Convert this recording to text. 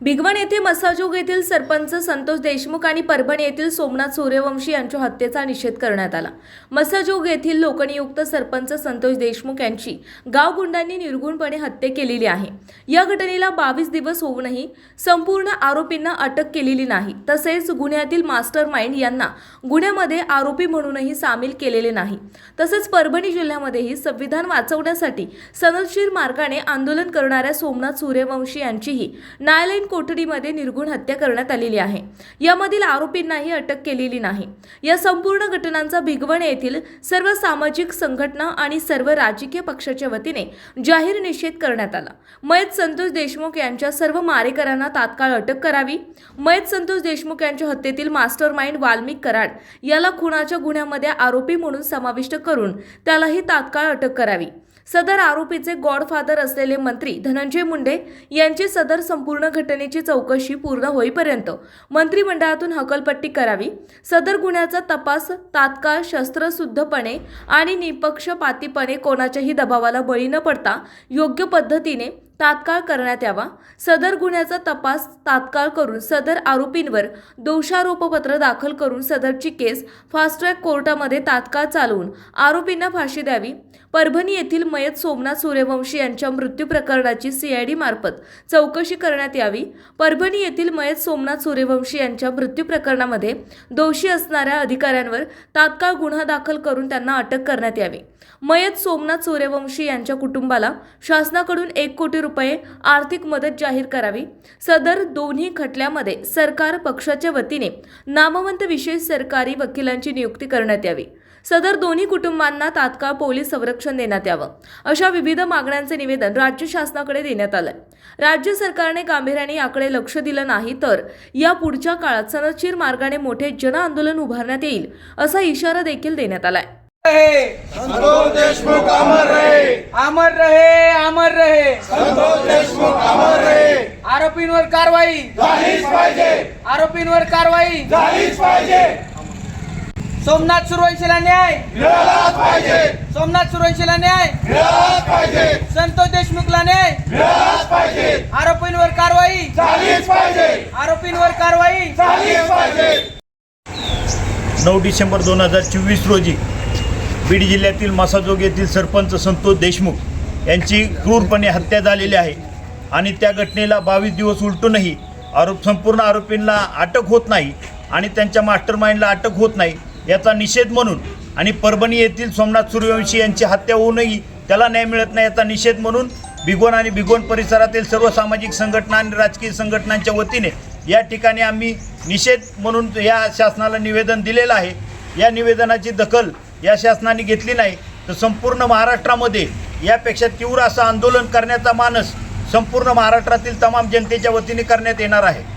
भिगवण येथे मसाजोग येथील सरपंच संतोष देशमुख आणि परभणी येथील सोमनाथ सूर्यवंशी यांच्या हत्येचा निषेध करण्यात आला. मसाजोग येथील लोकनियुक्त सरपंच संतोष देशमुख यांची गावगुंडांनी निर्गुणपणे हत्या केलेली आहे. या घटनेला बावीस दिवस होऊनही संपूर्ण आरोपींना अटक केलेली नाही. तसेच गुन्ह्यातील मास्टर माइंड यांना गुन्ह्यामध्ये आरोपी म्हणूनही सामील केलेले नाही. तसेच परभणी जिल्ह्यामध्येही संविधान वाचवण्यासाठी सनदशीर मार्गाने आंदोलन करणाऱ्या सोमनाथ सूर्यवंशी यांचीही न्यायालयीन कोठडीमध्ये निर्गुण हत्या करण्यात आलेली आहे. यामधील आरोपींनाही अटक केलेली नाही. या संपूर्ण घटनांचा भिगवण येथील सर्व सामाजिक संघटना आणि सर्व राजकीय पक्षाच्या वतीने जाहीर निषेध करण्यात आला. मयत संतोष देशमुख यांच्या सर्व मारेकरांना तात्काळ अटक करावी. मयत संतोष देशमुख यांच्या हत्येतील मास्टर माइंड वाल्मिक कराड याला खुनाच्या गुन्ह्यामध्ये आरोपी म्हणून समाविष्ट करून त्यालाही तात्काळ अटक करावी. सदर आरोपीचे गॉडफादर असलेले मंत्री धनंजय मुंडे यांची सदर संपूर्ण घटनेची चौकशी पूर्ण होईपर्यंत मंत्रिमंडळातून हकलपट्टी करावी सदर गुन्ह्याचा तपास तात्काळ शस्त्रशुद्धपणे आणि निपक्षपातीपणे कोणाच्याही दबावाला बळी न पडता योग्य पद्धतीने तात्काळ करण्यात यावा. सदर गुन्ह्याचा तपास तात्काळ करून सदर आरोपींवर दोषारोपपत्र दाखल करून सदरची केस फास्ट ट्रॅक कोर्टामध्ये तात्काळ चालवून आरोपींना फाशी द्यावी. परभणी येथील मयत सोमनाथ सूर्यवंशी यांच्या मृत्यू प्रकरणाची सीआयडी मार्फत चौकशी करण्यात यावी. परभणी येथील मयत सोमनाथ सूर्यवंशी यांच्या मृत्यू प्रकरणामध्ये दोषी असणाऱ्या अधिकाऱ्यांवर तात्काळ गुन्हा दाखल करून त्यांना अटक करण्यात यावी. मयत सोमनाथ सूर्यवंशी यांच्या कुटुंबाला शासनाकडून एक कोटी रुपये आर्थिक मदत जाहीर करावी. सदर दोन्ही खटल्यामध्ये सरकार पक्षाच्या वतीने नामवंत विशेष सरकारी वकिलांची नियुक्ती करण्यात यावी. सदर दोन्ही कुटुंबांना तात्काळ पोलीस संरक्षण देण्यात यावं. अशा विविध मागण्यांचे निवेदन राज्य शासनाकडे देण्यात आलंय. राज्य सरकारने गांभीर्याने याकडे लक्ष दिलं नाही तर या पुढच्या काळात सनदशीर मार्गाने मोठे जन आंदोलन उभारण्यात येईल असा इशारा देखील देण्यात आलाय. रहे। संतोष देशमुख अमर रहे। अमर रहे अमर रहे। संतोष देशमुख अमर रहे। आरोपींवर कारवाई। झालीच पाहिजे। आरोपींवर कारवाई। झालीच पाहिजे। सोमनाथ सुरवंशीला न्याय मिळालाच पाहिजे। सोमनाथ सुरवंशीला न्याय मिळालाच पाहिजे। संतोष देशमुखला न्याय मिळालाच पाहिजे। आरोपींवर कारवाई? झालीच पाहिजे। आरोपींवर कारवाई? झालीच पाहिजे। नऊ डिसेंबर दोन हजार चोवीस रोजी बीड जिल्ह्यातील मासाजोग येथील सरपंच संतोष देशमुख यांची क्रूरपणे हत्या झालेली आहे. आणि त्या घटनेला बावीस दिवस उलटूनही आरोप संपूर्ण आरोपींना अटक होत नाही आणि त्यांच्या मास्टर माइंडला अटक होत नाही याचा निषेध म्हणून आणि परभणी येथील सोमनाथ सूर्यवंशी यांची हत्या होऊनही त्याला न्याय मिळत नाही याचा निषेध म्हणून भिगोन आणि भिगोन परिसरातील सर्व सामाजिक संघटना आणि राजकीय संघटनांच्या वतीने या ठिकाणी आम्ही निषेध म्हणून या शासनाला निवेदन दिलेलं आहे. या निवेदनाची दखल या शासनाने घेतली नाही तर संपूर्ण महाराष्ट्रामध्ये यापेक्षा तीव्र असं आंदोलन करण्याचा मानस संपूर्ण महाराष्ट्रातील तमाम जनतेच्या वतीने करण्यात येणार आहे.